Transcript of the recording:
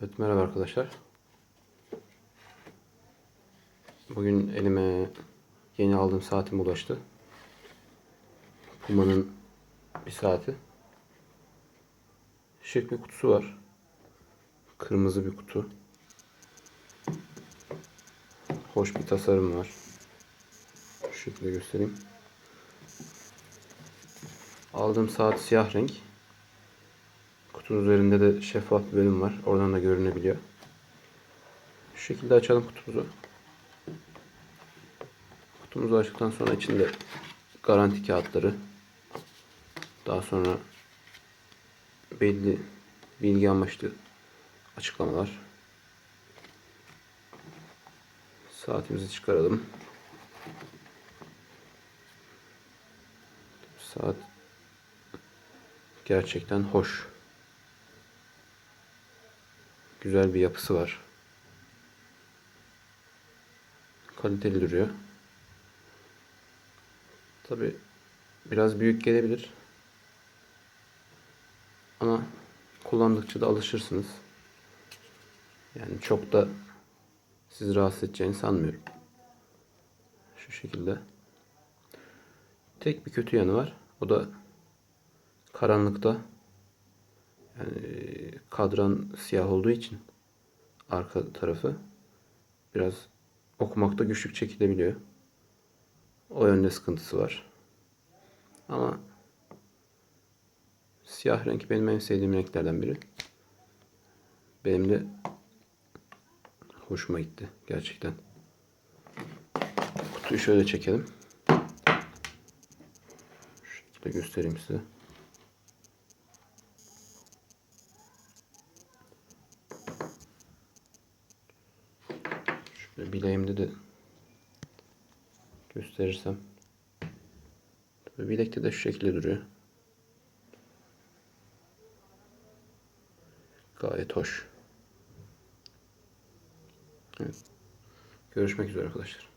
Evet merhaba arkadaşlar. Bugün elime yeni aldığım saatim ulaştı. Puma'nın bir saati. Şık bir kutusu var. Kırmızı bir kutu. Hoş bir tasarım var. Şu şekilde göstereyim. Aldığım saat siyah renk. Kutunun üzerinde de şeffaf bir bölüm var. Oradan da görünebiliyor. Şu şekilde açalım kutumuzu. Kutumuzu açtıktan sonra içinde garanti kağıtları, daha sonra belli bilgi amaçlı açıklamalar. Saatimizi çıkaralım. Saat gerçekten hoş. Güzel bir yapısı var. Kaliteli duruyor. Tabi biraz büyük gelebilir. Ama kullandıkça da alışırsınız. Yani çok da sizi rahatsız edeceğini sanmıyorum. Şu şekilde. Tek bir kötü yanı var. O da karanlıkta yani kadran siyah olduğu için arka tarafı biraz okumakta güçlük çekilebiliyor. O yönde sıkıntısı var. Ama siyah renk benim en sevdiğim renklerden biri. Benim de hoşuma gitti gerçekten. Kutuyu şöyle çekelim. Şekilde göstereyim size. Şöyle bileğimde de gösterirsem. Tabii bilekte de şu şekilde duruyor. Gayet hoş. Evet. Görüşmek üzere arkadaşlar.